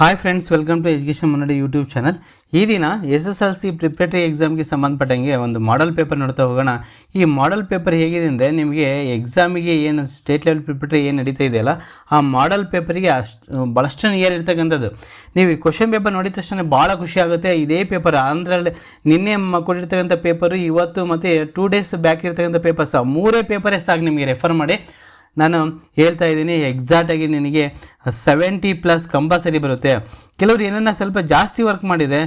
Hi friends welcome to education Munnadi YouTube channel ಈ ದಿನ S S L C preparatory ಎಕ್ಸಾಮ್ಗೆ ಸಂಬಂಧಪಟ್ಟಂಗೆ ಒಂದು ಮಾಡೆಲ್ ಪೇಪರ್ ನೋಡ್ತಾ ಹೋಗೋಣ. ಈ ಮಾಡೆಲ್ ಪೇಪರ್ ಹೇಗಿದೆ ಅಂದರೆ ನಿಮಗೆ ಎಕ್ಸಾಮಿಗೆ ಏನು ಸ್ಟೇಟ್ ಲೆವೆಲ್ ಪ್ರಿಪ್ರೇಟರಿ ಏನು ನಡೀತಾ ಇದೆಯಲ್ಲ ಆ ಮಾಡೆಲ್ ಪೇಪರಿಗೆ ಅಷ್ಟು ಭಾಳಷ್ಟು ನಿಯರ್ ಇರ್ತಕ್ಕಂಥದ್ದು. ನೀವು ಈ ಕ್ವಶನ್ ಪೇಪರ್ ನೋಡಿದ ತಕ್ಷಣ ಭಾಳ ಖುಷಿ ಆಗುತ್ತೆ. ಇದೇ ಪೇಪರ್ ಆಂಧ್ರಲ್ಲಿ ನಿನ್ನೆ ಕೊಟ್ಟಿರ್ತಕ್ಕಂಥ ಪೇಪರು ಇವತ್ತು ಮತ್ತು ಟೂ ಡೇಸ್ ಬ್ಯಾಕ್ ಇರ್ತಕ್ಕಂಥ ಪೇಪರ್ಸ್ ಮೂರೇ ಪೇಪರೇ ಸಾಕು ನಿಮಗೆ ರೆಫರ್ ಮಾಡಿ. ನಾನು ಹೇಳ್ತಾ ಇದ್ದೀನಿ ಎಕ್ಸಾಕ್ಟಾಗಿ ನಿನಗೆ ಸೆವೆಂಟಿ ಪ್ಲಸ್ ಕಂಪಲ್ಸರಿ ಬರುತ್ತೆ. ಕೆಲವರು ಏನನ್ನ ಸ್ವಲ್ಪ ಜಾಸ್ತಿ ವರ್ಕ್ ಮಾಡಿದರೆ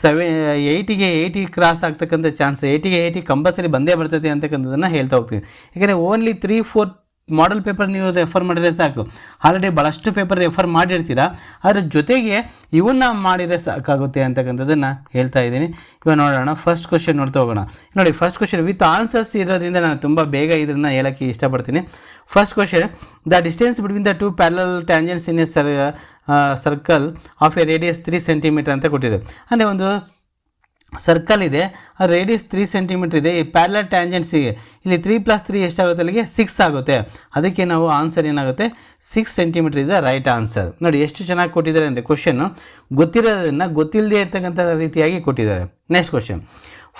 ಸೆವೆ ಏಯ್ಟಿಗೆ ಏಯ್ಟಿ ಕ್ರಾಸ್ ಆಗ್ತಕ್ಕಂಥ ಚಾನ್ಸ್ ಏಯ್ಟಿಗೆ ಏಯ್ಟಿ ಕಂಪಲ್ಸರಿ ಬಂದೇ ಬರ್ತೈತೆ ಅಂತಕ್ಕಂಥದ್ದನ್ನು ಹೇಳ್ತಾ ಹೋಗ್ತೀನಿ. ಯಾಕಂದರೆ only three four model paper ನೀವು ರೆಫರ್ ಮಾಡಿದರೆ ಸಾಕು. ಆಲ್ರೆಡಿ ಭಾಳಷ್ಟು ಪೇಪರ್ ರೆಫರ್ ಮಾಡಿರ್ತೀರ. ಅದರ ಜೊತೆಗೆ ಇವನ್ನ ಮಾಡಿದರೆ ಸಾಕಾಗುತ್ತೆ ಅಂತಕ್ಕಂಥದ್ದನ್ನು ಹೇಳ್ತಾ ಇದ್ದೀನಿ. ಇವಾಗ ನೋಡೋಣ ಫಸ್ಟ್ ಕ್ವಶನ್ ನೋಡ್ತಾ ಹೋಗೋಣ. ನೋಡಿ ಫಸ್ಟ್ ಕ್ವಶನ್ ವಿತ್ ಆನ್ಸರ್ಸ್ ಇರೋದ್ರಿಂದ ನಾನು ತುಂಬ ಬೇಗ ಇದನ್ನು ಹೇಳೋಕ್ಕೆ ಇಷ್ಟಪಡ್ತೀನಿ. First question the distance between the two parallel tangents in a sir circle of a radius three centimeter ಅಂತ ಕೊಟ್ಟಿದೆ. ಅಂದರೆ ಒಂದು ಸರ್ಕಲ್ ಇದೆ, ಆ ರೇಡಿಯಸ್ ತ್ರೀ ಸೆಂಟಿಮೀಟರ್ ಇದೆ, ಈ ಪ್ಯಾರಲರ್ ಟ್ಯಾಂಜೆಂಟ್ಸಿಗೆ ಇಲ್ಲಿ ತ್ರೀ ಪ್ಲಸ್ ತ್ರೀ ಎಷ್ಟಾಗುತ್ತೆ ಅಲ್ಲಿಗೆ? ಸಿಕ್ಸ್ ಆಗುತ್ತೆ. ಅದಕ್ಕೆ ನಾವು ಆನ್ಸರ್ ಏನಾಗುತ್ತೆ? ಸಿಕ್ಸ್ ಸೆಂಟಿಮೀಟರ್ ಇದೆ ರೈಟ್ ಆನ್ಸರ್ ನೋಡಿ, ಎಷ್ಟು ಚೆನ್ನಾಗಿ ಕೊಟ್ಟಿದ್ದಾರೆ ಅಂದರೆ ಕ್ವಶನ್ನು ಗೊತ್ತಿರೋದನ್ನು ಗೊತ್ತಿಲ್ಲದೆ ಇರ್ತಕ್ಕಂಥ ರೀತಿಯಾಗಿ ಕೊಟ್ಟಿದ್ದಾರೆ. Next question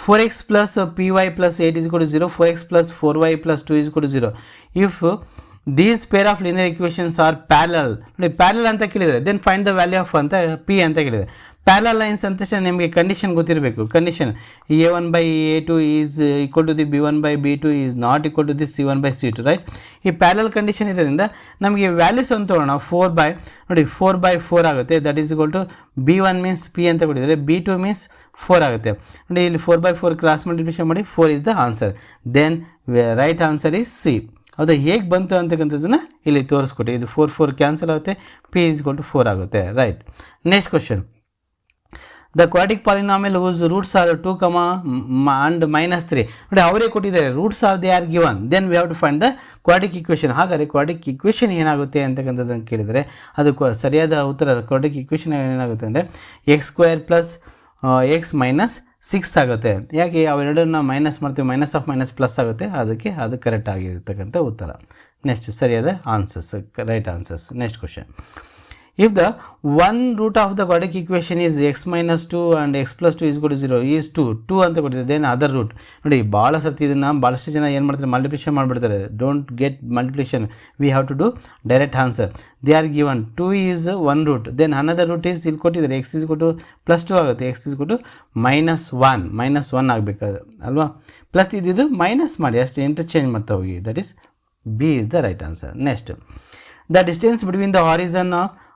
four x plus p y plus eight is ಕೊಡು zero four x plus four y plus two is ಕೊಡು zero if these pair of linear equations are parallel ನೋಡಿ ಪ್ಯಾರಲ್ ಅಂತ ಕೇಳಿದರೆ then find the value of ಅಂತ p ಅಂತ ಕೇಳಿದೆ parallel lines ಅಂತ ತಕ್ಷಣ ನಿಮಗೆ ಕಂಡೀಷನ್ ಗೊತ್ತಿರಬೇಕು. Condition a one by a two is equal to the b one by b two is not equal to the c one by c two right ಈ parallel condition ಇರೋದ್ರಿಂದ ನಮಗೆ values ಅಂತ ತೊಗೊಳೋಣ four by ನೋಡಿ four by four ಆಗುತ್ತೆ. That is equal to b one means p ಅಂತ ಕೊಟ್ಟಿದ್ದಾರೆ b two means four ಆಗುತ್ತೆ. ನೋಡಿ ಇಲ್ಲಿ four by four cross multiplication ಮಾಡಿ four is the answer then right answer is c ಅದು ಹೇಗೆ ಬಂತು ಅಂತಕ್ಕಂಥದ್ದನ್ನು ಇಲ್ಲಿ ತೋರಿಸ್ಕೊಟ್ಟೆ ಇದು ಫೋರ್ ಫೋರ್ ಕ್ಯಾನ್ಸಲ್ ಆಗುತ್ತೆ. ಪಿ ಇಸ್ ಟು ಫೋರ್ ಆಗುತ್ತೆ. Right next question the quadratic polynomial whose roots are two comma and minus three ನೋಡಿ, ಅವರೇ ಕೊಟ್ಟಿದ್ದಾರೆ roots are they are given then we have to find the quadratic equation ಹಾಗಾದರೆ quadratic equation ಏನಾಗುತ್ತೆ ಅಂತಕ್ಕಂಥದ್ದನ್ನು ಕೇಳಿದರೆ, ಅದು ಸರಿಯಾದ ಉತ್ತರ ಕ್ವಾಟಿಕ್ ಇಕ್ವೇಷನ್ ಏನಾಗುತ್ತೆ ಅಂದರೆ x square plus x minus six ಆಗುತ್ತೆ. ಯಾಕೆ? ಅವೆರಡನ್ನ ಮೈನಸ್ ಮಾಡ್ತೀವಿ ಮೈನಸ್ ಆಫ್ ಮೈನಸ್ ಪ್ಲಸ್ ಆಗುತ್ತೆ. ಅದಕ್ಕೆ ಅದು ಕರೆಕ್ಟ್ ಆಗಿರ್ತಕ್ಕಂಥ ಉತ್ತರ. ನೆಕ್ಸ್ಟ್ ಸರಿಯಾದ answers right answers next question if the one root of the quadratic equation is x minus 2 and x plus 2 is equal to 0 is 2 2 ಅಂತ ಕೊಟ್ಟಿದೆ ದೆನ್ ಅದರ್ ರೂಟ್ ನೋಡಿ ಭಾಳ ಸರ್ತಿ ಇದನ್ನು ಭಾಳಷ್ಟು ಜನ ಏನು ಮಾಡ್ತಾರೆ ಮಲ್ಟಿಪ್ಲಿಕೇಶನ್ ಮಾಡಿಬಿಡ್ತಾರೆ. Don't get multiplication we have to do direct answer they are given two is one root then another root is ಇಲ್ಲಿ ಕೊಟ್ಟಿದ್ದಾರೆ ಎಕ್ಸ್ ಇಸ್ ಕೊಟ್ಟು ಪ್ಲಸ್ ಟು ಆಗುತ್ತೆ ಎಕ್ಸ್ ಇಸ್ ಕೊಟ್ಟು ಮೈನಸ್ ಒನ್ ಮೈನಸ್ ಒನ್ ಆಗಬೇಕಾದ್ರೆ ಅಲ್ವಾ? Plus ಇದ್ದಿದ್ದು minus ಮಾಡಿ, ಅಷ್ಟು ಇಂಟರ್ಚೇಂಜ್ ಮಾಡ್ತಾ ಹೋಗಿ. That is b is the right answer next the distance between the horizon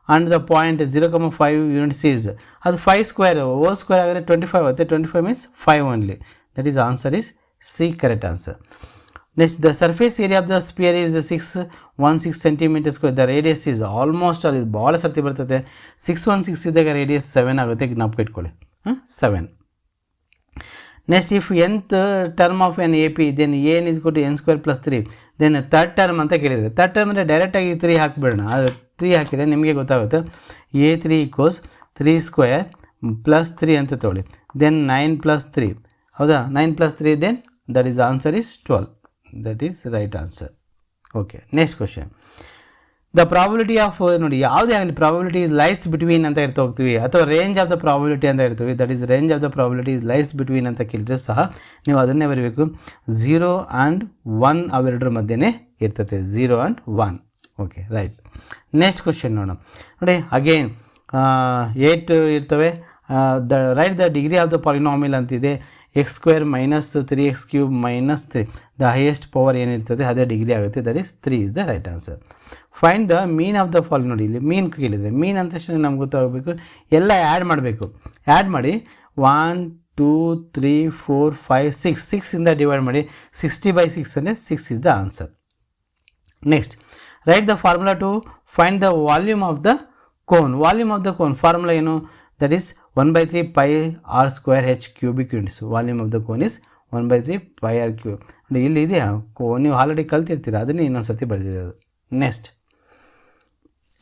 and the point zero comma five units is ಅದು ಫೈವ್ ಸ್ಕ್ವೇರ್ ಓಲ್ ಸ್ಕ್ವೇರ್ ಆಗಿದ್ರೆ twenty five ಆಗುತ್ತೆ twenty five means five only that is answer is c correct answer next the surface area of the sphere is six one six centimeter square the radius is almost ಅಲ್ಲಿ ಭಾಳ ಸರ್ತಿ ಬರ್ತದೆ six one six ಇದ್ದಾಗ radius seven ಆಗುತ್ತೆ ಜ್ಞಾಪಕ ಇಟ್ಕೊಳ್ಳಿ ಹಾಂ seven next if nth term of an A P then an is ಕೊಟ್ಟು n square plus three then third term ಅಂತ ಕೇಳಿದರೆ ತರ್ಡ್ ಟರ್ಮ್ ಅಂದರೆ ಡೈರೆಕ್ಟಾಗಿ ತ್ರೀ ಹಾಕಿಬಿಡೋಣ. ಅದು ತ್ರೀ ಹಾಕಿದರೆ ನಿಮಗೆ ಗೊತ್ತಾಗುತ್ತೆ. A three equals three square plus three ಅಂತ ತೊಗೊಳ್ಳಿ. ದೆನ್ ನೈನ್ ಪ್ಲಸ್ ತ್ರೀ ಹೌದಾ? Nine plus three then that is answer is twelve that is right answer okay next question the probability of ನೋಡಿ, ಯಾವುದೇ ಆಗಲಿ probability lies between ಅಂತ ಇರ್ತಾ ಹೋಗ್ತೀವಿ. ಅಥವಾ ರೇಂಜ್ ಆಫ್ ದ ಪ್ರಾಬಿಲಿಟಿ ಅಂತ ಇರ್ತೀವಿ that is range of the probability is lies between ಅಂತ ಕೇಳಿದ್ರೆ ಸಹ ನೀವು ಅದನ್ನೇ ಬರೀಬೇಕು. ಝೀರೋ ಆ್ಯಂಡ್ ಒನ್ ಅವೆರಡರ ಮಧ್ಯೆ ಇರ್ತದೆ zero and one okay right next question ನೋಡೋಣ. ನೋಡಿ ಅಗೇನ್ ಏಟ್ ಇರ್ತವೆ. The right the degree of the polynomial ಅಂತಿದೆ. X square minus three x cube minus three the highest power ಏನಿರ್ತದೆ, ಅದೇ ಡಿಗ್ರಿ ಆಗುತ್ತೆ. That is three is the right answer find the mean of the fall ನೋಡಿ, ಇಲ್ಲಿ ಮೀನ್ ಕೇಳಿದರೆ ಮೀನ್ ಅಂತ ತಕ್ಷಣ ನಮ್ಗೆ ಗೊತ್ತಾಗಬೇಕು. ಎಲ್ಲ ಆ್ಯಡ್ ಮಾಡಬೇಕು. ಆ್ಯಡ್ ಮಾಡಿ one two three four five six ಸಿಕ್ಸಿಂದ divide ಮಾಡಿ ಸಿಕ್ಸ್ಟಿ ಬೈ ಸಿಕ್ಸ್ ಅಂದರೆ six is the answer next right the formula to find the volume of the cone volume of the cone formula ಏನು? That is one by three pi r square h cubic units volume of the cone is one by three pi r Q ಇಲ್ಲಿ ಇದೆಯಾ ಕೋ ನೀವು already ಕಲ್ತಿರ್ತೀರ? ಅದನ್ನೇ ಇನ್ನೊಂದು ಸರ್ತಿ ಬರೆದಿರೋದು. Next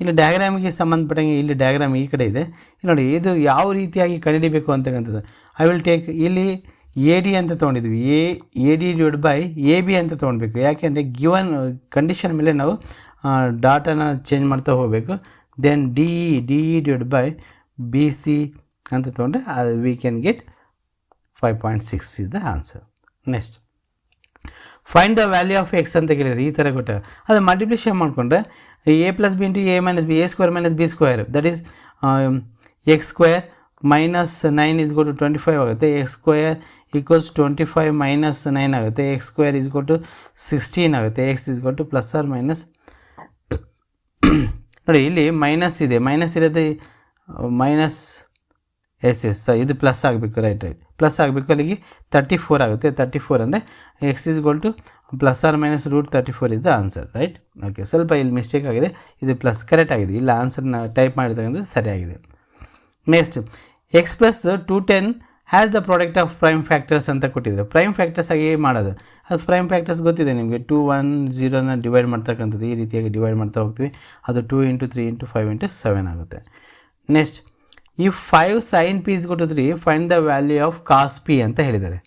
ಇಲ್ಲಿ ಡಯಾಗ್ರಾಮಿಗೆ ಸಂಬಂಧಪಟ್ಟಂಗೆ ಇಲ್ಲಿ ಡಯಾಗ್ರಾಮ್ ಈ ಕಡೆ ಇದೆ. ನೋಡಿ, ಇದು ಯಾವ ರೀತಿಯಾಗಿ ಕಂಡುಹಿಡಿಬೇಕು ಅಂತಕ್ಕಂಥದ್ದು. ಐ ವಿಲ್ ಟೇಕ್ ಇಲ್ಲಿ ಎ ಡಿ ಅಂತ ತೊಗೊಂಡಿದ್ವಿ. A A D divide by A B ಅಂತ ತೊಗೊಳ್ಬೇಕು ಯಾಕೆಂದರೆ ಗಿವನ್ ಕಂಡೀಷನ್ ಮೇಲೆ ನಾವು ಡಾಟಾನ ಚೇಂಜ್ ಮಾಡ್ತಾ ಹೋಗಬೇಕು. Then D E D E divide by B C ಅಂತ ತೊಗೊಂಡ್ರೆ ಅದು we can get five point six is the answer next find the value of x ಅಂತ ಕೇಳಿದರೆ ಈ ಥರ ಕೊಟ್ಟ ಅದು ಮಲ್ಟಿಪ್ಲಿಷನ್ ಮಾಡಿಕೊಂಡ್ರೆ a plus b into a minus b a square minus b square that is x square minus nine is go twenty five ಆಗುತ್ತೆ x square equals twenty five minus nine ಆಗುತ್ತೆ X square is go to sixteen ಆಗುತ್ತೆ X is go to plus or minus ನೋಡಿ, ಇಲ್ಲಿ minus ಇದೆ. Minus ಇರೋದು minus yes yes ಇದು plus ಆಗಬೇಕು right right plus ಆಗಬೇಕು ಅಲ್ಲಿಗೆ ತರ್ಟಿ ಫೋರ್ ಆಗುತ್ತೆ. ತರ್ಟಿ ಫೋರ್ ಅಂದರೆ X is goal to plus or minus root thirty four is the answer right okay ಸ್ವಲ್ಪ ಇಲ್ಲಿ ಮಿಸ್ಟೇಕ್ ಆಗಿದೆ. ಇದು ಪ್ಲಸ್ ಕರೆಕ್ಟ್ ಆಗಿದೆ. ಇಲ್ಲ ಆನ್ಸರ್ನ ಟೈಪ್ ಮಾಡಿರ್ತಕ್ಕಂಥದ್ದು ಸರಿಯಾಗಿದೆ. Next x plus two ten has the product of prime factors ಅಂತ ಕೊಟ್ಟಿದ್ದಾರೆ ಪ್ರೈಮ್ ಫ್ಯಾಕ್ಟರ್ಸ್ ಆಗಿ ಮಾಡೋದು? ಅದು ಪ್ರೈಮ್ ಫ್ಯಾಕ್ಟರ್ಸ್ ಗೊತ್ತಿದೆ ನಿಮಗೆ. ಟೂ ಒನ್ ಜೀರೋನ ಡಿವೈಡ್ ಮಾಡ್ತಕ್ಕಂಥದ್ದು ಈ ರೀತಿಯಾಗಿ ಡಿವೈಡ್ ಮಾಡ್ತಾ ಹೋಗ್ತೀವಿ. ಅದು two into three into five into seven ಆಗುತ್ತೆ. ನೆಕ್ಸ್ಟ್ ಈ five sine piece three find the value of cos p ಅಂತ ಹೇಳಿದ್ದಾರೆ.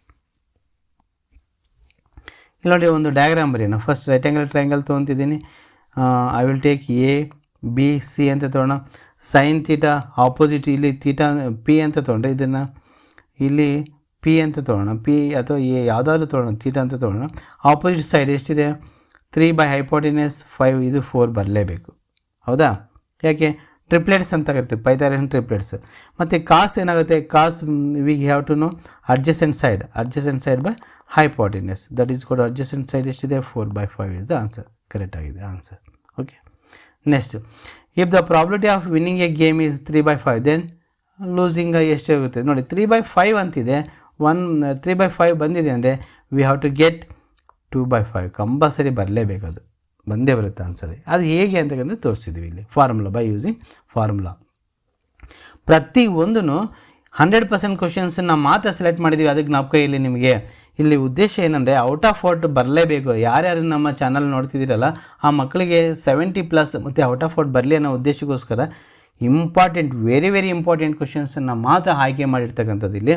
ಇಲ್ಲಿ ನೋಡಿ ಒಂದು ಡಯಾಗ್ರಾಮ್ ನಾನು first right angle triangle ತೊಗೊತಿದ್ದೀನಿ I will take A B C ಅಂತ ತೊಗೊಳ್ಳೋಣ ಸೈನ್ ತೀಟ ಆಪೋಸಿಟ್ ಇಲ್ಲಿ ತೀಟಾ ಪಿ ಅಂತ ತೊಗೊಂಡ್ರೆ ಇದನ್ನು ಇಲ್ಲಿ ಪಿ ಅಂತ ತೊಗೊಳ್ಳೋಣ ಪಿ ಅಥವಾ ಎ ಯಾವುದಾದ್ರೂ ತೊಗೊಳ್ಳೋಣ ತೀಟ ಅಂತ ತೊಗೊಳ್ಳೋಣ ಆಪೋಸಿಟ್ ಸೈಡ್ ಎಷ್ಟಿದೆ? ತ್ರೀ ಬೈ ಹೈಪೋಟಿನಸ್ ಫೈವ್ ಇದು ಫೋರ್ ಬರಲೇಬೇಕು. ಹೌದಾ? ಯಾಕೆ? ಟ್ರಿಪ್ಲೆಟ್ಸ್ ಅಂತ ಕರಿತೀವಿ ಪೈಥಾಗರನ್ ಟ್ರಿಪ್ಲೆಟ್ಸ್. ಮತ್ತು ಕಾಸ್ ಏನಾಗುತ್ತೆ? Cos we have to know adjacent side adjacent side by hypotenuse that is ಕೂಡ ಅಡ್ಜಸೆಂಟ್ ಸೈಡ್ ಎಷ್ಟಿದೆ four by five is the answer correct ಆಗಿದೆ answer okay next if the probability of winning a game is three by five then losing ಎಷ್ಟು ಆಗುತ್ತೆ. ನೋಡಿ three by five ಅಂತಿದೆ. One three by five ಬಂದಿದೆ ಅಂದರೆ we have to get two by five compulsory ಬರಲೇಬೇಕದು ಬಂದೇ ಬರುತ್ತೆ ಆನ್ಸರಿ ಅದು ಹೇಗೆ ಅಂತಕ್ಕಂಥ ತೋರಿಸಿದ್ವಿ ಇಲ್ಲಿ. ಫಾರ್ಮುಲಾ ಬೈ ಯೂಸಿಂಗ್ ಫಾರ್ಮುಲಾ ಪ್ರತಿ ಒಂದೂ ಹಂಡ್ರೆಡ್ ಪರ್ಸೆಂಟ್ ಕ್ವಶನ್ಸನ್ನ ಮಾತ್ರ ಸೆಲೆಕ್ಟ್ ಮಾಡಿದ್ದೀವಿ ಅದಕ್ಕೆ ನಾವು ಇಲ್ಲಿ ನಿಮಗೆ ಇಲ್ಲಿ ಉದ್ದೇಶ ಏನಂದರೆ ಔಟ್ ಆಫ್ ಔಟ್ ಬರಲೇಬೇಕು. ಯಾರ್ಯಾರು ನಮ್ಮ ಚಾನಲ್ ನೋಡ್ತಿದ್ದೀರಲ್ಲ, ಆ ಮಕ್ಕಳಿಗೆ ಸೆವೆಂಟಿ ಪ್ಲಸ್ ಮತ್ತು ಔಟ್ ಆಫ್ ಔಟ್ ಬರಲಿ ಅನ್ನೋ ಉದ್ದೇಶಕ್ಕೋಸ್ಕರ ಇಂಪಾರ್ಟೆಂಟ್ ವೆರಿ ವೆರಿ ಇಂಪಾರ್ಟೆಂಟ್ ಕ್ವಶನ್ಸನ್ನು ಮಾತ್ರ ಆಯ್ಕೆ ಮಾಡಿರ್ತಕ್ಕಂಥದ್ದು ಇಲ್ಲಿ.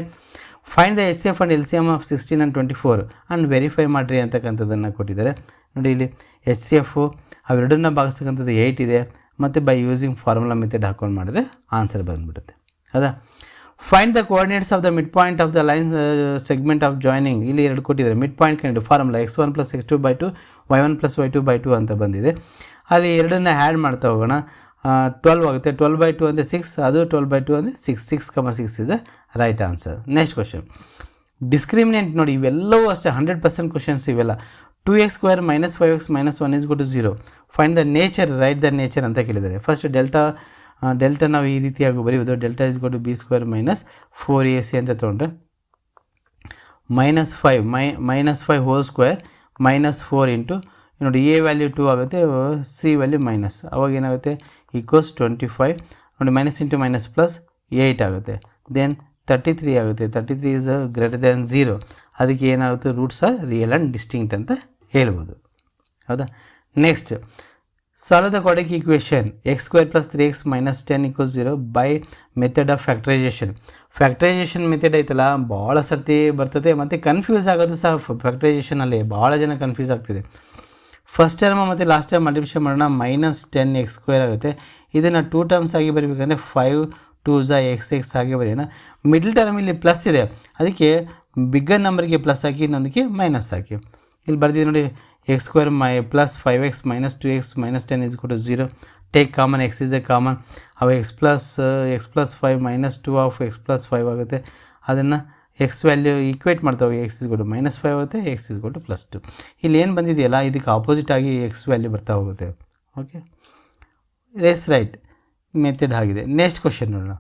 Find the S F and L C M of sixteen and twenty four and verify ಮಾಡಿರಿ ಅಂತಕ್ಕಂಥದ್ದನ್ನು ಕೊಟ್ಟಿದ್ದಾರೆ. ನೋಡಿ ಇಲ್ಲಿ ಎಚ್ ಸಿ ಎಫು ಅವೆರಡನ್ನ ಭಾಗಿಸ್ತಕ್ಕಂಥದ್ದು ಏಯ್ಟ್ ಇದೆ. ಮತ್ತು ಬೈ ಯೂಸಿಂಗ್ ಫಾರ್ಮುಲಾ ಮೆಥಡ್ ಹಾಕೊಂಡು ಮಾಡಿದ್ರೆ ಆನ್ಸರ್ ಬಂದುಬಿಡುತ್ತೆ. ಹೌದಾ? Find the coordinates of the midpoint of the line segment of joining ಇಲ್ಲಿ ಎರಡು ಕೊಟ್ಟಿದ್ದಾರೆ. ಮಿಡ್ ಪಾಯಿಂಟ್ ಕಂಡು formula x one plus x two by two y one plus y two by two ಅಂತ ಬಂದಿದೆ. ಅಲ್ಲಿ ಎರಡನ್ನ ಆ್ಯಡ್ ಮಾಡ್ತಾ ಹೋಗೋಣ. ಟ್ವೆಲ್ವ್ ಆಗುತ್ತೆ. ಟ್ವೆಲ್ ಬೈ ಟು ಅಂದರೆ ಸಿಕ್ಸ್ ಅದು ಟ್ವೆಲ್ ಬೈ ಟು ಅಂದರೆ six six comma six is the right answer next question discriminant ನೋಡಿ, ಇವೆಲ್ಲವೂ ಅಷ್ಟೇ ಹಂಡ್ರೆಡ್ ಪರ್ಸೆಂಟ್ ಕ್ವಶನ್ಸ್ ಇವೆಲ್ಲ. X square minus five x minus one is equal to zero find the nature right the nature ಅಂತ ಕೇಳಿದ್ದಾರೆ first delta delta ನಾವು ಈ ರೀತಿಯಾಗಿ ಬರೆಯುವುದು. Delta is equal to b square minus four a c ಅಂತ ತೊಗೊಂಡ್ರೆ minus five my minus five whole square minus four into ನೋಡಿ A value two ಆಗುತ್ತೆ ಸಿ ವ್ಯಾಲ್ಯೂ ಮೈನಸ್ ಅವಾಗ ಏನಾಗುತ್ತೆ? ಈಕ್ವಲ್ಸ್ ಟ್ವೆಂಟಿ ಫೈವ್ ನೋಡಿ minus into minus plus eight ಆಗುತ್ತೆ. Then thirty three ಆಗುತ್ತೆ. Thirty three is greater than zero ಅದಕ್ಕೆ ಏನಾಗುತ್ತೆ? Roots are real and distinct ಅಂತ ಹೇಳ್ಬೋದು. ಹೌದಾ? ನೆಕ್ಸ್ಟ್ ಸಾಲದ ಕೊಡಕ್ಕೆ ಕೊಡಕ್ equation x square plus three x minus ten equal zero by method of factorisation factorisation method ಐತಲ್ಲ ಭಾಳ ಸರ್ತಿ ಬರ್ತದೆ ಮತ್ತು ಕನ್ಫ್ಯೂಸ್ ಆಗೋದು ಸಹ ಫ್ಯಾಕ್ಟ್ರೈಸೇಷನಲ್ಲಿ ಭಾಳ ಜನ ಕನ್ಫ್ಯೂಸ್ ಆಗ್ತಿದೆ. ಫಸ್ಟ್ ಟರ್ಮ್ ಮತ್ತು ಲಾಸ್ಟ್ ಟರ್ಮ್ ಮಲ್ಟಿಪ್ಲಿಕೇಶನ್ ಮಾಡೋಣ ಮೈನಸ್ ಟೆನ್ ಎಕ್ಸ್ ಸ್ಕ್ವೇರ್ ಆಗುತ್ತೆ. ಇದನ್ನು ಟೂ ಟರ್ಮ್ಸ್ ಆಗಿ ಬರೀಬೇಕಂದ್ರೆ ಫೈವ್ ಟೂ ಝ ಎಕ್ಸ್ ಎಕ್ಸ್ ಆಗಿ ಬರೆಯೋಣ. ಮಿಡ್ಲ್ ಟರ್ಮ್ ಇಲ್ಲಿ ಪ್ಲಸ್ ಇದೆ, ಅದಕ್ಕೆ ಬಿಗ್ಗರ್ ನಂಬರ್ಗೆ ಪ್ಲಸ್ ಹಾಕಿ ಇನ್ನೊಂದಕ್ಕೆ ಮೈನಸ್ ಹಾಕಿ. ಇಲ್ಲಿ ಬರ್ದಿದೆ ನೋಡಿ x square my plus five x minus two x minus ten is ಕೊಟ್ಟು zero take common x is the common ಅವು x plus x plus five minus two of x plus five ಆಗುತ್ತೆ. ಅದನ್ನು X value equate ಮಾಡ್ತಾವೆ X is ಕೊಟ್ಟು minus five ಆಗುತ್ತೆ X is ಕೊಟ್ಟು plus two ಇಲ್ಲಿ ಏನು ಬಂದಿದೆಯಲ್ಲ, ಇದಕ್ಕೆ ಆಪೋಸಿಟ್ ಆಗಿ ಎಕ್ಸ್ ವ್ಯಾಲ್ಯೂ ಬರ್ತಾ ಹೋಗುತ್ತೆ. ಓಕೆ ರೇಸ್ ರೈಟ್ ಮೆಥಡ್ ಆಗಿದೆ. ನೆಕ್ಸ್ಟ್ ಕ್ವಶನ್ ನೋಡೋಣ.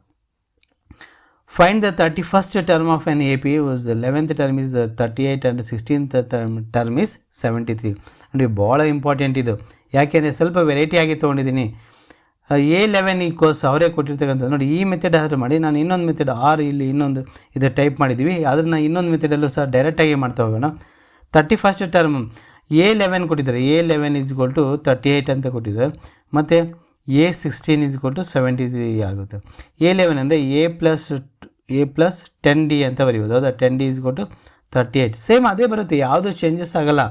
Thirty first term of an A P was eleventh term is thirty eight and sixteenth term term is seventy three ನೋಡಿ ಭಾಳ ಇಂಪಾರ್ಟೆಂಟ್ ಇದು. ಯಾಕೆಂದರೆ ಸ್ವಲ್ಪ ವೆರೈಟಿ ಆಗಿ ತೊಗೊಂಡಿದ್ದೀನಿ. ಎ ಲೆವೆನ್ ಈ ಕೋರ್ಸ್ ಅವರೇ ಕೊಟ್ಟಿರ್ತಕ್ಕಂಥ ನೋಡಿ, ಈ ಮೆಥಡ್ ಆದರೂ ಮಾಡಿ, ನಾನು ಇನ್ನೊಂದು ಮೆಥಡ್ ಆರ್ ಇಲ್ಲಿ ಇನ್ನೊಂದು ಇದು ಟೈಪ್ ಮಾಡಿದ್ದೀವಿ. ಅದನ್ನು ಇನ್ನೊಂದು ಮೆಥಡಲ್ಲೂ ಸಹ ಡೈರೆಕ್ಟಾಗಿ ಮಾಡ್ತಾ ಹೋಗೋಣ. Thirty first term a eleven ಕೊಟ್ಟಿದ್ದಾರೆ. A eleven is equal to thirty eight ಅಂತ ಕೊಟ್ಟಿದ್ದಾರೆ. ಮತ್ತು a sixteen is to seventy three ಆಗುತ್ತೆ. ಎ ಲೆವೆನ್ ಅಂದರೆ a plus a plus ten d ಅಂತ ಬರೀಬೋದು. ಹೌದಾ ten d is to thirty eight same ಅದೇ ಬರುತ್ತೆ. ಯಾವುದೂ ಚೇಂಜಸ್ ಆಗೋಲ್ಲ.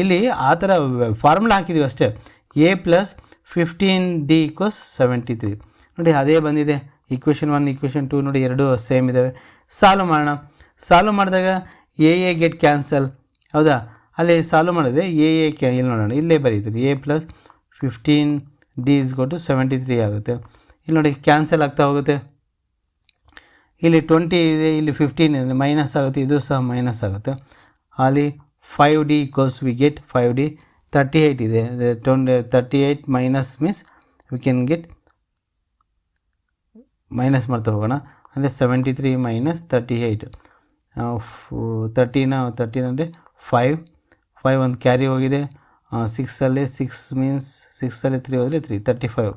ಇಲ್ಲಿ ಆ ಥರ ಫಾರ್ಮುಲಾ ಹಾಕಿದ್ದೀವಿ ಅಷ್ಟೇ. A plus fifteen d equals seventy three ನೋಡಿ, ಅದೇ ಬಂದಿದೆ. ಈಕ್ವೇಷನ್ ಒನ್ ಈಕ್ವೇಷನ್ ಟು ನೋಡಿ, ಎರಡು ಸೇಮ್ ಇದ್ದಾವೆ ಸಾಲ್ವ್ ಮಾಡೋಣ. ಸಾಲ್ವ್ ಮಾಡಿದಾಗ ಎ ಎ ಗೆಟ್ ಕ್ಯಾನ್ಸಲ್ ಹೌದಾ? ಅಲ್ಲಿ ಸಾಲ್ವ್ ಮಾಡಿದ್ರೆ ಎ ಎ ಕ್ಯಾ ಇಲ್ಲಿ ನೋಡೋಣ. ಇಲ್ಲೇ ಬರೀತೀವಿ a plus fifteen d is to seventy three ಆಗುತ್ತೆ. ಇಲ್ಲಿ ನೋಡಿ ಕ್ಯಾನ್ಸಲ್ ಆಗ್ತಾ ಹೋಗುತ್ತೆ. ಇಲ್ಲಿ ಟ್ವೆಂಟಿ ಇದೆ, ಇಲ್ಲಿ ಫಿಫ್ಟೀನ್ ಇದೆ ಮೈನಸ್ ಆಗುತ್ತೆ, ಇದು ಸಹ ಮೈನಸ್ ಆಗುತ್ತೆ. ಅಲ್ಲಿ five d cause we get five d thirty eight ಇದೆ. Twenty thirty eight minus means we can get minus ಮಾಡ್ತಾ ಹೋಗೋಣ. ಅಂದರೆ seventy three minus thirty eight thirteen thirteen ಅಂದರೆ ಫೈವ್ ಫೈವ್ ಒಂದು ಕ್ಯಾರಿ ಹೋಗಿದೆ. ಸಿಕ್ಸಲ್ಲಿ ಸಿಕ್ಸ್ ಮೀನ್ಸ್ ಸಿಕ್ಸಲ್ಲಿ ತ್ರೀ ಹೋದರೆ three thirty five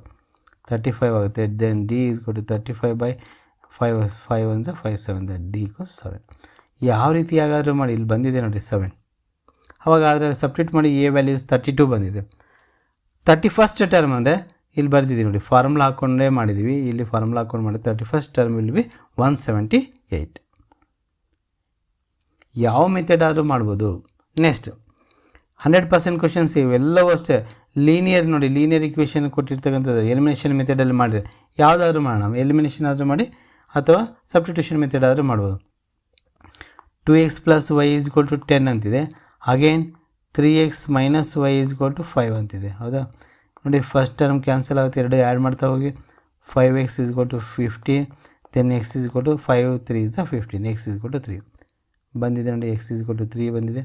thirty five ಆಗುತ್ತೆ ದೆನ್ ಡಿ ಕೊಟ್ಟು thirty five by five five ones five seven the d equals seven ಯಾವ ರೀತಿ ಯಾಗಾದರೂ ಮಾಡಿ, ಇಲ್ಲಿ ಬಂದಿದೆ ನೋಡಿ ಸೆವೆನ್ ಅವಾಗ ಅದರಲ್ಲಿ ಸಪ್ರೇಟ್ ಮಾಡಿ ಎ ವ್ಯಾಲ್ಯೂಸ್ ತರ್ಟಿ ಟು ಬಂದಿದೆ. ತರ್ಟಿ ಫಸ್ಟ್ ಟರ್ಮ್ ಅಂದರೆ ಇಲ್ಲಿ ಬರ್ತಿದ್ದೀವಿ ನೋಡಿ ಫಾರ್ಮುಲಾ ಹಾಕ್ಕೊಂಡೇ ಮಾಡಿದ್ದೀವಿ. ಇಲ್ಲಿ ಫಾರ್ಮುಲಾ ಹಾಕ್ಕೊಂಡು ಮಾಡಿ thirty first term will be one seventy eight ಯಾವ ಮೆಥಡ್ ಆದರೂ ಮಾಡ್ಬೋದು. ನೆಕ್ಸ್ಟ್ ಹಂಡ್ರೆಡ್ ಪರ್ಸೆಂಟ್ ಕ್ವಶನ್ಸ್ ಇವೆಲ್ಲವೂ ಅಷ್ಟೇ. ಲೀನಿಯರ್ ನೋಡಿ ಲೀನಿಯರ್ ಇಕ್ವೇಷನ್ ಕೊಟ್ಟಿರ್ತಕ್ಕಂಥದ್ದು ಎಲಿಮಿನೇಷನ್ ಮೆಥಡಲ್ಲಿ ಮಾಡಿರಿ ಯಾವುದಾದ್ರೂ ಮಾಡೋಣ. ಎಲಿಮಿನೇಷನ್ ಆದರೂ ಮಾಡಿ ಅಥವಾ ಸಬ್ಸ್ಟಿಟ್ಯೂಷನ್ ಮೆಥಡ್ ಆದರೂ ಮಾಡ್ಬೋದು. Two x plus y is equal to ten ಅಂತಿದೆ. Again three x minus y is equal to five ಅಂತಿದೆ. ಹೌದಾ? ನೋಡಿ ಫಸ್ಟ್ ಟರ್ಮ್ ಕ್ಯಾನ್ಸಲ್ ಆಗುತ್ತೆ. ಎರಡು ಆ್ಯಡ್ ಮಾಡ್ತಾ ಹೋಗಿ five x is to fifteen then x is to five three is fifteen x is to three ಬಂದಿದೆ ನೋಡಿ ಎಕ್ಸ್ ಇಸ್ ಟು ತ್ರೀ ಬಂದಿದೆ.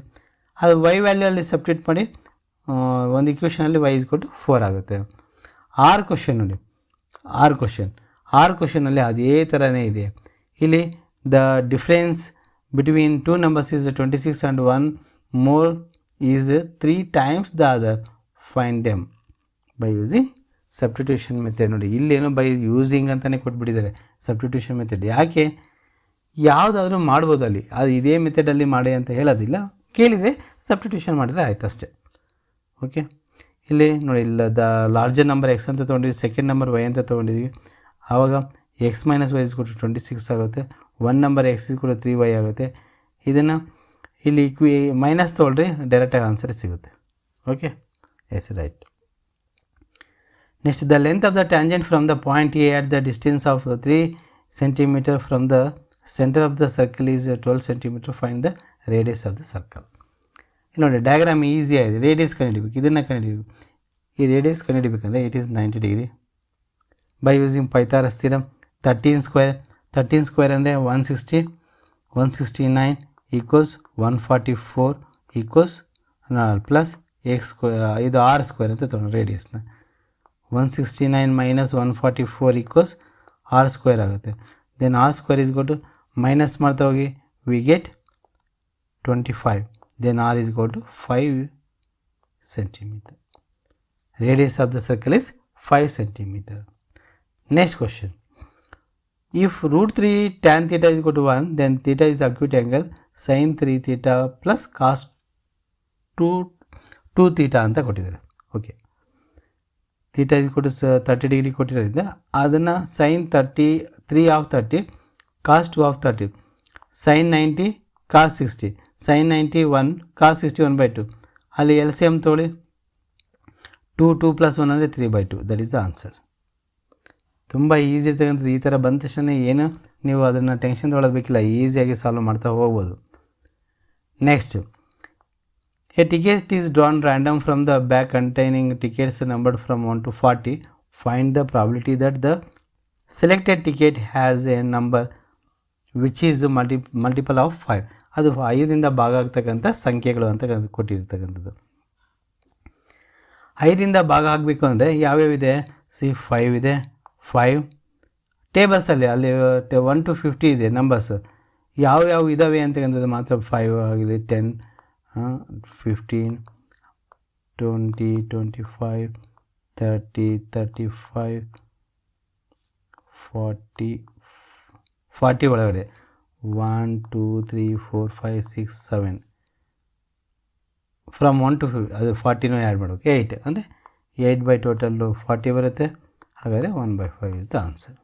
ಅದು ವೈ ವ್ಯಾಲ್ಯೂ ಅಲ್ಲಿ ಸಪ್ರೇಟ್ ಮಾಡಿ ಒಂದು ಇಕ್ವೇಷನಲ್ಲಿ ವೈ ಇಸ್ ಕೊಟ್ಟು ಫೋರ್ ಆಗುತ್ತೆ. ಆರ್ ಕ್ವಶನ್ ನೋಡಿ. ಆರ್ ಕ್ವಶನ್ ಆರು ಕ್ವಶನಲ್ಲಿ ಅದೇ ಥರನೇ ಇದೆ. ಇಲ್ಲಿ the difference between two numbers is twenty six and one more is three times the other find them by using substitution method ನೋಡಿ ಇಲ್ಲೇನೋ ಬೈ ಯೂಸಿಂಗ್ ಅಂತಲೇ ಕೊಟ್ಬಿಟ್ಟಿದ್ದಾರೆ. ಸಬ್ಸ್ಟಿಟ್ಯೂಷನ್ ಮೆಥಡ್ ಯಾಕೆ? ಯಾವುದಾದ್ರೂ ಮಾಡ್ಬೋದು ಅಲ್ಲಿ. ಅದು ಇದೇ ಮೆಥಡಲ್ಲಿ ಮಾಡಿ ಅಂತ ಹೇಳೋದಿಲ್ಲ. ಕೇಳಿದರೆ ಸಬ್ಸ್ಟಿಟ್ಯೂಷನ್ ಮಾಡಿದರೆ ಆಯ್ತು ಅಷ್ಟೇ ಓಕೆ ಇಲ್ಲಿ ನೋಡಿ, ಇಲ್ಲ, ದ ಲಾರ್ಜರ್ ನಂಬರ್ ಎಕ್ಸ್ ಅಂತ ತೊಗೊಂಡಿದ್ವಿ ಸೆಕೆಂಡ್ ನಂಬರ್ ವೈ ಅಂತ ತೊಗೊಂಡಿದ್ವಿ. ಆವಾಗ ಎಕ್ಸ್ ಮೈನಸ್ ವೈ ಕೊಟ್ಟು ಟ್ವೆಂಟಿ ಸಿಕ್ಸ್ ಆಗುತ್ತೆ. ಒನ್ ನಂಬರ್ ಎಕ್ಸ್ ಕೂಡ ತ್ರೀ ವೈ ಆಗುತ್ತೆ. ಇದನ್ನು ಇಲ್ಲಿ ಇಕ್ವಿ ಮೈನಸ್ ತೊಗೊಳ್ರಿ ಡೈರೆಕ್ಟಾಗಿ ಆನ್ಸರ್ ಸಿಗುತ್ತೆ. Okay yes right next the length of the tangent from the point A at the distance of three centimetre from the centre of the circle is twelve centimetre find the radius of the circle ಇಲ್ಲಿ ನೋಡಿ diagram easy ಆಗಿದೆ radius ಕಂಡುಹಿಡಿಬೇಕು ಇದನ್ನು ಕಂಡುಹಿಡಿಬೇಕು ಈ radius ಕಂಡುಹಿಡಿಬೇಕಂದ್ರೆ it is ninety degree by using Pythagoras theorem thirteen square thirteen square ಅಂದರೆ one sixty one sixty nine equals one forty four equals plus x square ಇದು R square ಅಂತ ತೊಗೊಂಡು ರೇಡಿಯಸ್ನ one sixty nine minus one forty four equals r square ಆಗುತ್ತೆ then R square is ಗೊಟ್ಟು minus ಮಾಡ್ತಾ ಹೋಗಿ we get twenty five then r is equal to five centimetre radius of the circle is 5 centimeter. Next question. If root 3 tan theta is equal to 1, then theta is acute angle sin 3 theta plus cos 2 2 theta ಅಂತ ಕೊಟ್ಟಿದ್ದಾರೆ okay theta is ಕೊಟ್ಟು thirty degree ಕೊಟ್ಟಿರೋದ್ರಿಂದ ಅದನ್ನು sine thirty three of thirty cos two of thirty sine ninety cos sixty sine ninety one cos sixty one by two ಅಲ್ಲಿ L C M ತೊಗೊಳ್ಳಿ. Two two plus one ಅಂದರೆ three by two that is the answer ತುಂಬ easy ಇರ್ತಕ್ಕಂಥದ್ದು. ಈ ಥರ ಬಂದ ತಕ್ಷಣ ಏನು? ನೀವು ಅದನ್ನು ಟೆನ್ಷನ್ ತೊಗೊಳೋದು ಬೇಕಿಲ್ಲ. ಈಸಿಯಾಗಿ ಸಾಲ್ವ್ ಮಾಡ್ತಾ ಹೋಗ್ಬೋದು. Next a ticket is drawn random from the bag containing tickets numbered from one to forty find the probability that the selected ticket has a number which is multi multiple of five ಅದು ಐದರಿಂದ ಭಾಗ ಆಗ್ತಕ್ಕಂಥ ಸಂಖ್ಯೆಗಳು ಅಂತ ಕೊಟ್ಟಿರ್ತಕ್ಕಂಥದ್ದು. ಐದರಿಂದ ಭಾಗ ಆಗಬೇಕು ಅಂದರೆ ಯಾವ್ಯಾವಿದೆ ಸಿ ಫೈವ್ ಇದೆ ಫೈವ್ ಟೇಬಲ್ಸಲ್ಲಿ ಅಲ್ಲಿ ಒನ್ ಟು ಫಿಫ್ಟಿ ಇದೆ ನಂಬರ್ಸ್ ಯಾವ್ಯಾವ ಯಾವ ಇದ್ದಾವೆ ಅಂತಕ್ಕಂಥದ್ದು ಮಾತ್ರ ಫೈವ್ ಆಗಲಿ ten fifteen twenty twenty five thirty thirty five forty forty ಒಳಗಡೆ. One two three four five six seven from one to fifty ಅದು ಫಾರ್ಟಿನೂ ಆ್ಯಡ್ ಮಾಡಬೇಕು. ಏಯ್ಟ್ ಅಂದರೆ ಏಯ್ಟ್ ಬೈ ಟೋಟಲ್ಲು ಫಾರ್ಟಿ ಬರುತ್ತೆ. ಹಾಗಾದರೆ ಒನ್ ಬೈ ಫೈವ್ ಇರುತ್ತೆ answer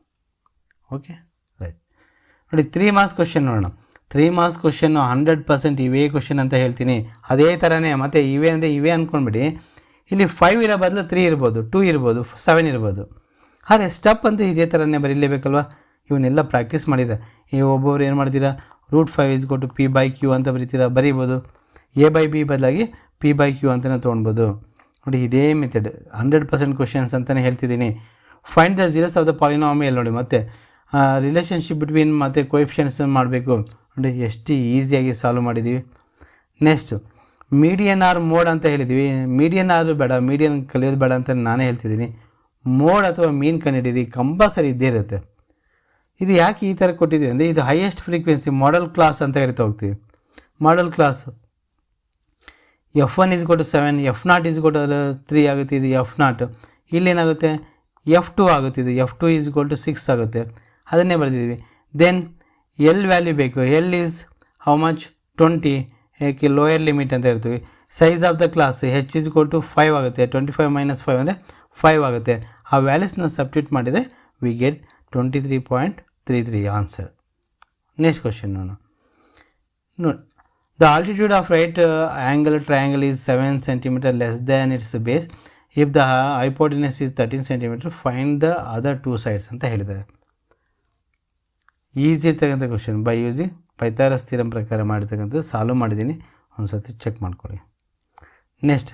okay right ನೋಡಿ three marks question ನೋಡೋಣ. Three marks question hundred percent ಇವೇ ಕ್ವಶನ್ ಅಂತ ಹೇಳ್ತೀನಿ. ಅದೇ ಥರನೇ ಮತ್ತು ಇವೇ ಅಂದರೆ ಇವೇ ಅಂದ್ಕೊಂಡ್ಬಿಡಿ ಇಲ್ಲಿ ಫೈವ್ ಇರೋ ಬದಲು ತ್ರೀ ಇರ್ಬೋದು ಟೂ ಇರ್ಬೋದು ಸೆವೆನ್ ಇರ್ಬೋದು. ಹಾಗೆ ಸ್ಟೆಪ್ ಅಂತ ಇದೇ ಥರನೇ ಬರೀಲೇಬೇಕಲ್ವ? ಇವನ್ನೆಲ್ಲ ಪ್ರಾಕ್ಟೀಸ್ ಮಾಡಿದೆ ಈ ಒಬ್ಬೊಬ್ರು ಏನು ಮಾಡ್ತೀರಾ? ರೂಟ್ ಫೈವ್ ಇಸ್ ಕೊಟ್ಟು ಪಿ ಬೈ ಕ್ಯೂ ಅಂತ ಬರೀತೀರಾ? ಬರೀಬೋದು. ಎ ಬೈ ಬಿ ಬದಲಾಗಿ ಪಿ ಬೈ ಕ್ಯೂ ಅಂತಲೇ ತೊಗೊಳ್ಬೋದು ನೋಡಿ, ಇದೇ ಮೆಥಡ್ ಹಂಡ್ರೆಡ್ ಪರ್ಸೆಂಟ್ ಕ್ವಶನ್ಸ್ ಅಂತಲೇ ಹೇಳ್ತಿದ್ದೀನಿ. Find the zeros of the polynomial ನೋಡಿ, ಮತ್ತೆ ರಿಲೇಷನ್ಶಿಪ್ ಬಿಟ್ವೀನ್ ಮತ್ತು ಕೋಎಫಿಷಿಯನ್ಸ್ ಮಾಡಬೇಕು. ನೋಡಿ, ಎಷ್ಟು ಈಸಿಯಾಗಿ ಸಾಲ್ವ್ ಮಾಡಿದ್ದೀವಿ ನೆಕ್ಸ್ಟು ಮೀಡಿಯನ್ ಆರ್ ಮೋಡ್ ಅಂತ ಹೇಳಿದ್ವಿ. ಮೀಡಿಯನ್ ಆರು ಬೇಡ ಮೀಡಿಯನ್ ಕಲಿಯೋದು ಬೇಡ ಅಂತ ನಾನೇ ಹೇಳ್ತಿದ್ದೀನಿ. ಮೋಡ್ ಅಥವಾ ಮೀನ್ ಕಂಡಿಡೀರಿ ಕಂಪಲ್ಸರಿ ಇದ್ದೇ ಇರುತ್ತೆ. ಇದು ಯಾಕೆ ಈ ಥರ ಕೊಟ್ಟಿದ್ದೀವಿ ಅಂದರೆ ಇದು ಹೈಯೆಸ್ಟ್ ಫ್ರೀಕ್ವೆನ್ಸಿ ಮಾಡಲ್ ಕ್ಲಾಸ್ ಅಂತ ಕರಿತಾ ಹೋಗ್ತೀವಿ. Modal class f one is ಕೊಟ್ಟು ಸೆವೆನ್ ಎಫ್ ನಾಟ್ ಇಸ್ ಕೊಟ್ಟು ತ್ರೀ ಆಗುತ್ತೆ, ಇದು ಎಫ್ ನಾಟ್ ಇಲ್ಲೇನಾಗುತ್ತೆ? ಎಫ್ ಟು ಆಗುತ್ತೆ, ಇದು f two is to six ಆಗುತ್ತೆ. ಅದನ್ನೇ ಬರೆದಿದ್ದೀವಿ. ದೆನ್ ಎಲ್ ವ್ಯಾಲ್ಯೂ ಬೇಕು. L is how much twenty ಏಕೆ ಲೋಯರ್ ಲಿಮಿಟ್ ಅಂತ ಇರ್ತೀವಿ size of the class h is to five ಆಗುತ್ತೆ. ಟ್ವೆಂಟಿ ಫೈವ್ ಮೈನಸ್ ಫೈವ್ ಅಂದರೆ ಫೈವ್ ಆಗುತ್ತೆ. ಆ ವ್ಯಾಲ್ಯೂಸ್ನ ಸಬ್ಟ್ಯೂಟ್ ಮಾಡಿದರೆ we get twenty three point three three answer next question ನೋಡೋಣ ನೋಡಿ the altitude of right angle triangle is seven centimetre less than its base if the hypotenuse is thirteen centimetre find the other two sides ಅಂತ ಹೇಳಿದ್ದಾರೆ. Easy ಇರ್ತಕ್ಕಂಥ question by using Pythagoras theorem ಪ್ರಕಾರ ಮಾಡಿರ್ತಕ್ಕಂಥದ್ದು solve ಮಾಡಿದ್ದೀನಿ. ಒಂದು ಸತಿ check ಮಾಡ್ಕೊಳ್ಳಿ. Next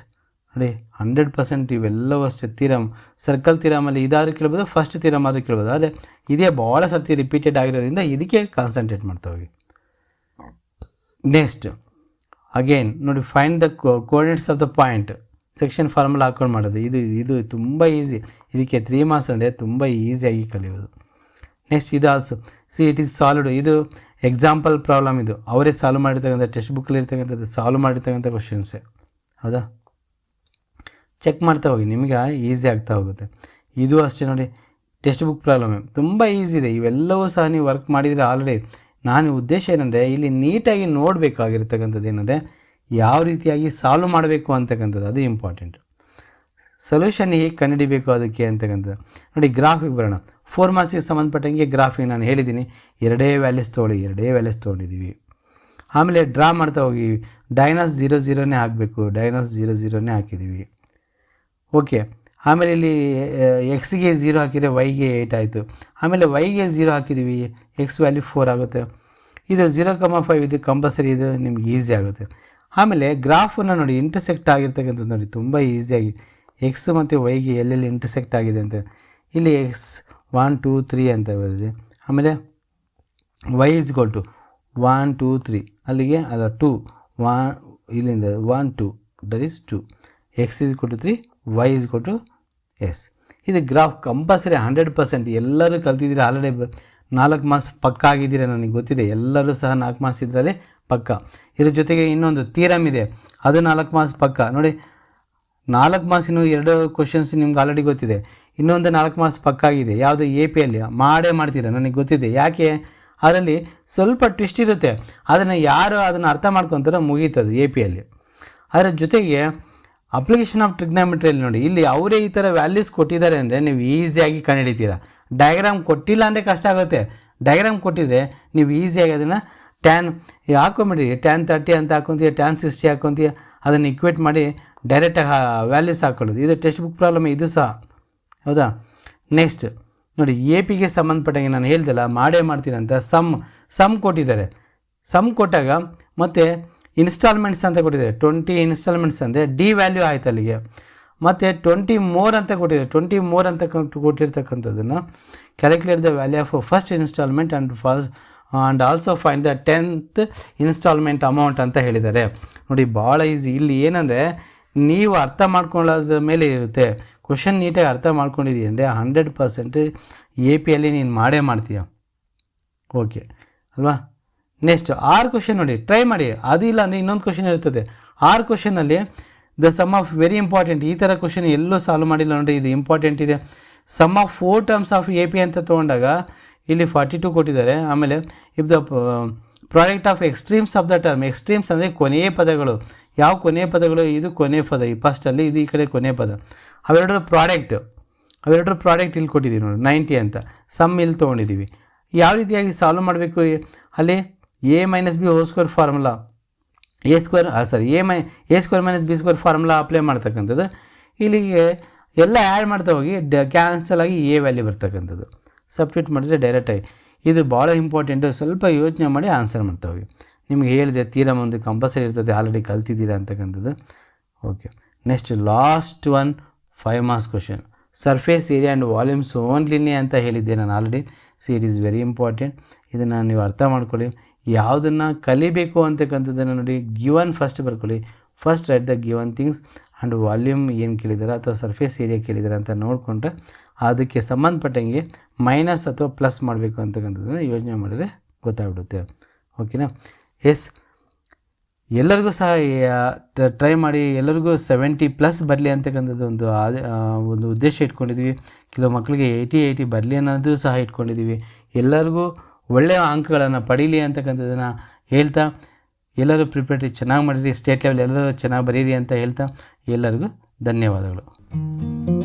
ನೋಡಿ ಹಂಡ್ರೆಡ್ ಪರ್ಸೆಂಟ್ ಇವೆಲ್ಲವೂ ಅಷ್ಟೇ. ತೀರಮ್ ಸರ್ಕಲ್ ತೀರಮಲ್ಲಿ ಇದಾದರೂ ಕೇಳ್ಬೋದು ಫಸ್ಟ್ ತೀರಮ್ ಆದರೂ ಕೇಳ್ಬೋದು. ಆದರೆ, ಇದೇ ಭಾಳ ಸರ್ತಿ ರಿಪೀಟೆಡ್ ಆಗಿರೋದ್ರಿಂದ ಇದಕ್ಕೆ ಕಾನ್ಸಂಟ್ರೇಟ್ ಮಾಡ್ತಾ ಹೋಗಿ. ನೆಕ್ಸ್ಟ್ ಅಗೇನ್ ನೋಡಿ find the coordinates of the point section formula ಹಾಕೊಂಡು ಮಾಡೋದು. ಇದು ಇದು ತುಂಬ ಈಸಿ ಇದಕ್ಕೆ ತ್ರೀ ಮಾರ್ಕ್ಸ್ ಅಂದರೆ ತುಂಬ ಈಸಿಯಾಗಿ ಕಲಿಯೋದು. ನೆಕ್ಸ್ಟ್ ಇದು also see it is solved ಇದು ಎಕ್ಸಾಂಪಲ್ ಪ್ರಾಬ್ಲಮ್ ಇದು. ಅವರೇ ಸಾಲ್ವ್ ಮಾಡಿರ್ತಕ್ಕಂಥ ಟೆಕ್ಸ್ಟ್ ಬುಕ್ಕಲ್ಲಿ ಇರ್ತಕ್ಕಂಥದ್ದು ಸಾಲ್ವ್ ಮಾಡಿರ್ತಕ್ಕಂಥ ಕ್ವಶನ್ಸೇ ಹೌದಾ? ಚೆಕ್ ಮಾಡ್ತಾ ಹೋಗಿ, ನಿಮಗೆ ಈಸಿ ಆಗ್ತಾ ಹೋಗುತ್ತೆ. ಇದು ಅಷ್ಟೇ ನೋಡಿ ಟೆಕ್ಸ್ಟ್ ಬುಕ್ ಪ್ರಾಬ್ಲಮ್ ತುಂಬ ಈಸಿ ಇದೆ. ಇವೆಲ್ಲವೂ ಸಹ ನೀವು ವರ್ಕ್ ಮಾಡಿದರೆ ಆಲ್ರೆಡಿ ನಾನು ಉದ್ದೇಶ ಏನಂದರೆ, ಇಲ್ಲಿ ನೀಟಾಗಿ ನೋಡಬೇಕಾಗಿರ್ತಕ್ಕಂಥದ್ದು ಏನಂದರೆ, ಯಾವ ರೀತಿಯಾಗಿ ಸಾಲ್ವ್ ಮಾಡಬೇಕು ಅಂತಕ್ಕಂಥದ್ದು. ಅದು ಇಂಪಾರ್ಟೆಂಟ್ ಸೊಲ್ಯೂಷನ್ ಹೇಗೆ ಕಂಡುಹಿಡಿಬೇಕು ಅದಕ್ಕೆ ಅಂತಕ್ಕಂಥದ್ದು. ನೋಡಿ ಗ್ರಾಫಿಗೆ ಬರೋಣ ಫೋರ್ ಮಾರ್ಕ್ಸಿಗೆ ಸಂಬಂಧಪಟ್ಟಂಗೆ ಗ್ರಾಫಿಗೆ ನಾನು ಹೇಳಿದ್ದೀನಿ. ಎರಡೇ ವ್ಯಾಲ್ಯೂಸ್ ತೊಗೊಳ್ಳಿ ಎರಡೇ ವ್ಯಾಲ್ಯೂಸ್ ತೊಗೊಂಡಿದ್ದೀವಿ ಆಮೇಲೆ ಡ್ರಾ ಮಾಡ್ತಾ ಹೋಗಿ ಡೈನಸ್ ಜೀರೋ ಜೀರೋನೇ ಹಾಕಬೇಕು. ಡೈನಸ್ ಜೀರೋ ಜೀರೋನೇ ಹಾಕಿದ್ದೀವಿ. ಓಕೆ. ಆಮೇಲೆ ಇಲ್ಲಿ ಎಕ್ಸ್ಗೆ ಝೀರೋ ಹಾಕಿದರೆ ವೈಗೆ ಏಯ್ಟ್ ಆಯಿತು. ಆಮೇಲೆ ವೈಗೆ ಝೀರೋ ಹಾಕಿದ್ದೀವಿ ಎಕ್ಸ್ ವ್ಯಾಲ್ಯೂ ಫೋರ್ ಆಗುತ್ತೆ. ಇದು ಝೀರೋ ಕಮ ಫೈವ್ ಇದು ಕಂಪಲ್ಸರಿ ಇದು ನಿಮ್ಗೆ ಈಸಿ ಆಗುತ್ತೆ. ಆಮೇಲೆ ಗ್ರಾಫನ್ನು ನೋಡಿ ಇಂಟರ್ಸೆಕ್ಟ್ ಆಗಿರ್ತಕ್ಕಂಥದ್ದು ನೋಡಿ, ತುಂಬ ಈಸಿಯಾಗಿ ಎಕ್ಸ್ ಮತ್ತು ವೈಗೆ ಎಲ್ಲೆಲ್ಲಿ ಇಂಟರ್ಸೆಕ್ಟ್ ಆಗಿದೆ ಅಂತ. ಇಲ್ಲಿ ಎಕ್ಸ್ ಒನ್ ಟೂ ತ್ರೀ ಅಂತ ಬರುತ್ತೆ ಆಮೇಲೆ y is equal to one two three ಅಲ್ಲಿಗೆ, ಅಲ್ಲ ಟೂ ಒನ್ ಇಲ್ಲಿಂದ one to that is two x is to three y is ಕೊಟ್ಟು ಎಸ್ ಇದು ಗ್ರಾಫ್ ಕಂಪಲ್ಸರಿ ಹಂಡ್ರೆಡ್ ಪರ್ಸೆಂಟ್ ಎಲ್ಲರೂ ಕಲ್ತಿದ್ದೀರಿ? ಆಲ್ರೆಡಿ ನಾಲ್ಕು ಮಾರ್ಕ್ಸ್ ಪಕ್ಕ ಆಗಿದ್ದೀರ ನನಗೆ ಗೊತ್ತಿದೆ. ಎಲ್ಲರೂ ಸಹ ನಾಲ್ಕು ಮಾರ್ಕ್ಸ್ ಇದರಲ್ಲಿ ಪಕ್ಕ. ಇದ್ರ ಜೊತೆಗೆ ಇನ್ನೊಂದು ತೀರಮ್ ಇದೆ. ಅದು ನಾಲ್ಕು ಮಾರ್ಕ್ಸ್ ಪಕ್ಕ. ನೋಡಿ, ನಾಲ್ಕು ಮಾರ್ಕ್ಸಿನ ಎರಡು ಕ್ವಶನ್ಸ್ ನಿಮ್ಗೆ ಆಲ್ರೆಡಿ ಗೊತ್ತಿದೆ. ಇನ್ನೊಂದು ನಾಲ್ಕು ಮಾರ್ಕ್ಸ್ ಪಕ್ಕ ಆಗಿದೆ. ಯಾವುದು ಎ ಪಿ ಅಲ್ಲಿ? ಮಾಡೇ ಮಾಡ್ತೀರಾ? ನನಗೆ ಗೊತ್ತಿದೆ. ಯಾಕೆ? ಅದರಲ್ಲಿ ಸ್ವಲ್ಪ ಟ್ವಿಸ್ಟ್ ಇರುತ್ತೆ. ಅದನ್ನು ಯಾರು ಅದನ್ನು ಅರ್ಥ ಮಾಡ್ಕೊತಾರೋ ಮುಗೀತದು ಎ ಪಿ ಅಲ್ಲಿ. ಅದರ ಜೊತೆಗೆ ಅಪ್ಲಿಕೇಶನ್ ಆಫ್ ಟ್ರಿಗ್ನಾಮೆಟ್ರಿಯಲ್ಲಿ ನೋಡಿ. ಇಲ್ಲಿ ಅವರೇ ಈ ಥರ ವ್ಯಾಲ್ಯೂಸ್ ಕೊಟ್ಟಿದ್ದಾರೆ ಅಂದರೆ ನೀವು ಈಸಿಯಾಗಿ ಕಂಡುಹಿಡಿತೀರಾ. ಡಯಾಗ್ರಾಮ್ ಕೊಟ್ಟಿಲ್ಲ ಅಂದರೆ ಕಷ್ಟ ಆಗುತ್ತೆ. ಡಯಾಗ್ರಾಮ್ ಕೊಟ್ಟಿದ್ರೆ ನೀವು ಈಸಿಯಾಗಿ ಅದನ್ನು ಟ್ಯಾನ್ ಹಾಕೊಂಬಿಡಿ. ಟ್ಯಾನ್ ತರ್ಟಿ ಅಂತ ಹಾಕೊತೀಯ ಟ್ಯಾನ್ ಸಿಕ್ಸ್ಟಿ ಹಾಕೊತೀಯ, ಅದನ್ನು ಇಕ್ವೇಟ್ ಮಾಡಿ ಡೈರೆಕ್ಟಾಗಿ ವ್ಯಾಲ್ಯೂಸ್ ಹಾಕೊಳ್ಳೋದು. ಇದು ಟೆಕ್ಸ್ಟ್ ಬುಕ್ ಪ್ರಾಬ್ಲಮ್ ಇದು ಸಹ. ಹೌದಾ? ನೆಕ್ಸ್ಟ್ ನೋಡಿ ಎ ಪಿಗೆ ಸಂಬಂಧಪಟ್ಟಂಗೆ ನಾನು ಹೇಳ್ದಲ್ಲ, ಮಾಡೇ ಮಾಡ್ತೀನಿ ಅಂತ ಸಮ್ ಸಮ್ ಕೊಟ್ಟಿದ್ದಾರೆ. ಸಮ್ ಕೊಟ್ಟಾಗ ಮತ್ತು ಇನ್ಸ್ಟಾಲ್ಮೆಂಟ್ಸ್ ಅಂತ ಕೊಟ್ಟಿದೆ. ಟ್ವೆಂಟಿ ಇನ್ಸ್ಟಾಲ್ಮೆಂಟ್ಸ್ ಅಂದರೆ ಡಿ ವ್ಯಾಲ್ಯೂ ಆಯಿತು ಅಲ್ಲಿಗೆ. ಮತ್ತು ಟ್ವೆಂಟಿ ಮೋರ್ ಅಂತ ಕೊಟ್ಟಿದೆ. ಟ್ವೆಂಟಿ ಮೋರ್ ಅಂತ ಕೊಟ್ಟು- ಕೊಟ್ಟಿರ್ತಕ್ಕಂಥದ್ದನ್ನು calculate the value of first instalment and first and also find the tenth instalment amount ಅಂತ ಹೇಳಿದ್ದಾರೆ. ನೋಡಿ, ಭಾಳ ಈಸಿ ಇಲ್ಲಿ ಏನಂದರೆ, ನೀವು ಅರ್ಥ ಮಾಡ್ಕೊಳ್ಳೋದ್ರ ಮೇಲೆ ಇರುತ್ತೆ. ಕ್ವಶನ್ ನೀಟಾಗಿ ಅರ್ಥ ಮಾಡ್ಕೊಂಡಿದ್ದೀನಿ ಅಂದರೆ ಹಂಡ್ರೆಡ್ ಪರ್ಸೆಂಟ್ ಎ ಪಿಯಲ್ಲಿ ನೀನು ಮಾಡೇ ಮಾಡ್ತೀಯ. ಓಕೆ ಅಲ್ವಾ? ನೆಕ್ಸ್ಟ್ ಆರು ಕ್ವಶನ್ ನೋಡಿ ಟ್ರೈ ಮಾಡಿ. ಅದು ಇಲ್ಲ ಅಂದರೆ ಇನ್ನೊಂದು ಕ್ವಶನ್ ಇರ್ತದೆ. ಆರು ಕ್ವಶನಲ್ಲಿ the sum of very important ಈ ಥರ ಕ್ವಶನ್ ಎಲ್ಲೂ ಸಾಲ್ವ್ ಮಾಡಿಲ್ಲ ನೋಡಿ, ಇದು ಇಂಪಾರ್ಟೆಂಟ್ ಇದೆ. Sum of four terms of A P ಅಂತ ತೊಗೊಂಡಾಗ, ಇಲ್ಲಿ ಫಾರ್ಟಿ ಟು ಕೊಟ್ಟಿದ್ದಾರೆ. ಆಮೇಲೆ if the product of extremes of the term extremes ಅಂದರೆ ಕೊನೆಯ ಪದಗಳು. ಯಾವ ಕೊನೆಯ ಪದಗಳು? ಇದು ಕೊನೆಯ ಪದ. ಈ ಫಸ್ಟಲ್ಲಿ ಇದು ಈ ಕಡೆ ಕೊನೆಯ ಪದ. ಅವೆರಡರ ಪ್ರಾಡಕ್ಟ್ ಅವೆರಡರ ಪ್ರಾಡಕ್ಟ್ ಇಲ್ಲಿ ಕೊಟ್ಟಿದ್ದೀವಿ ನೋಡಿ ನೈಂಟಿ ಅಂತ. ಸಮ್ ಇಲ್ಲಿ ತೊಗೊಂಡಿದ್ದೀವಿ. ಯಾವ ರೀತಿಯಾಗಿ ಸಾಲ್ವ್ ಮಾಡಬೇಕು? ಅಲ್ಲಿ A minus B whole square formula A square sorry A my A square minus B square formula apply ಮಾಡ್ತಕ್ಕಂಥದ್ದು. ಇಲ್ಲಿಗೆ ಎಲ್ಲ ಆ್ಯಡ್ ಮಾಡ್ತಾ ಹೋಗಿ ಡ ಕ್ಯಾನ್ಸಲ್ ಆಗಿ ಎ ವ್ಯಾಲ್ಯೂ ಬರ್ತಕ್ಕಂಥದ್ದು. ಸಬ್ಸ್ಟಿಟ್ಯೂಟ್ ಮಾಡಿದರೆ ಡೈರೆಕ್ಟಾಗಿ ಇದು ಭಾಳ ಇಂಪಾರ್ಟೆಂಟು ಸ್ವಲ್ಪ ಯೋಚನೆ ಮಾಡಿ ಆನ್ಸರ್ ಮಾಡ್ತಾ ಹೋಗಿ. ನಿಮ್ಗೆ ಹೇಳಿದೆ ತೀರಾ ಒಂದು ಕಂಪಲ್ಸರಿ ಇರ್ತದೆ ಆಲ್ರೆಡಿ ಕಲ್ತಿದ್ದೀರಾ ಅಂತಕ್ಕಂಥದ್ದು. Okay next last one five marks question surface area and volumes ಓನ್ಲಿನೇ ಅಂತ ಹೇಳಿದ್ದೆ ನಾನು already see it is very important ಇದನ್ನು ನೀವು ಅರ್ಥ ಮಾಡ್ಕೊಳ್ಳಿ. ಯಾವುದನ್ನು ಕಲಿಬೇಕು ಅಂತಕ್ಕಂಥದ್ದನ್ನು ನೋಡಿ ಗಿವನ್ ಫಸ್ಟ್ ಬರ್ಕೊಳ್ಳಿ. First write the given things and volume ಏನು ಕೇಳಿದ್ದಾರೆ ಅಥವಾ ಸರ್ಫೇಸ್ ಏರಿಯಾ ಕೇಳಿದ್ದಾರೆ ಅಂತ ನೋಡಿಕೊಂಡ್ರೆ ಅದಕ್ಕೆ ಸಂಬಂಧಪಟ್ಟಂಗೆ ಮೈನಸ್ ಅಥವಾ ಪ್ಲಸ್ ಮಾಡಬೇಕು ಅಂತಕ್ಕಂಥದ್ದನ್ನು ಯೋಚನೆ ಮಾಡಿದರೆ ಗೊತ್ತಾಗ್ಬಿಡುತ್ತೆ. ಓಕೆನಾ ಎಸ್ ಎಲ್ಲರಿಗೂ ಸಹ ಟ್ರೈ ಮಾಡಿ, ಎಲ್ಲರಿಗೂ ಸೆವೆಂಟಿ ಪ್ಲಸ್ ಬರಲಿ ಅಂತಕ್ಕಂಥದ್ದು ಒಂದು ಒಂದು ಉದ್ದೇಶ ಇಟ್ಕೊಂಡಿದ್ವಿ. ಕೆಲವು ಮಕ್ಕಳಿಗೆ ಏಯ್ಟಿ ಏಯ್ಟಿ ಬರಲಿ ಅನ್ನೋದು ಸಹ ಇಟ್ಕೊಂಡಿದ್ದೀವಿ ಎಲ್ಲರಿಗೂ ಒಳ್ಳೆಯ ಅಂಕಗಳನ್ನು ಪಡೀಲಿ ಅಂತಕ್ಕಂಥದ್ದನ್ನು ಹೇಳ್ತಾ, ಎಲ್ಲರೂ ಪ್ರಿಪೇರಿ ಚೆನ್ನಾಗಿ ಮಾಡಿರಿ ಸ್ಟೇಟ್ ಲೆವೆಲ್ ಎಲ್ಲರೂ ಚೆನ್ನಾಗಿ ಬರೀರಿ ಅಂತ ಹೇಳ್ತಾ, ಎಲ್ಲರಿಗೂ ಧನ್ಯವಾದಗಳು.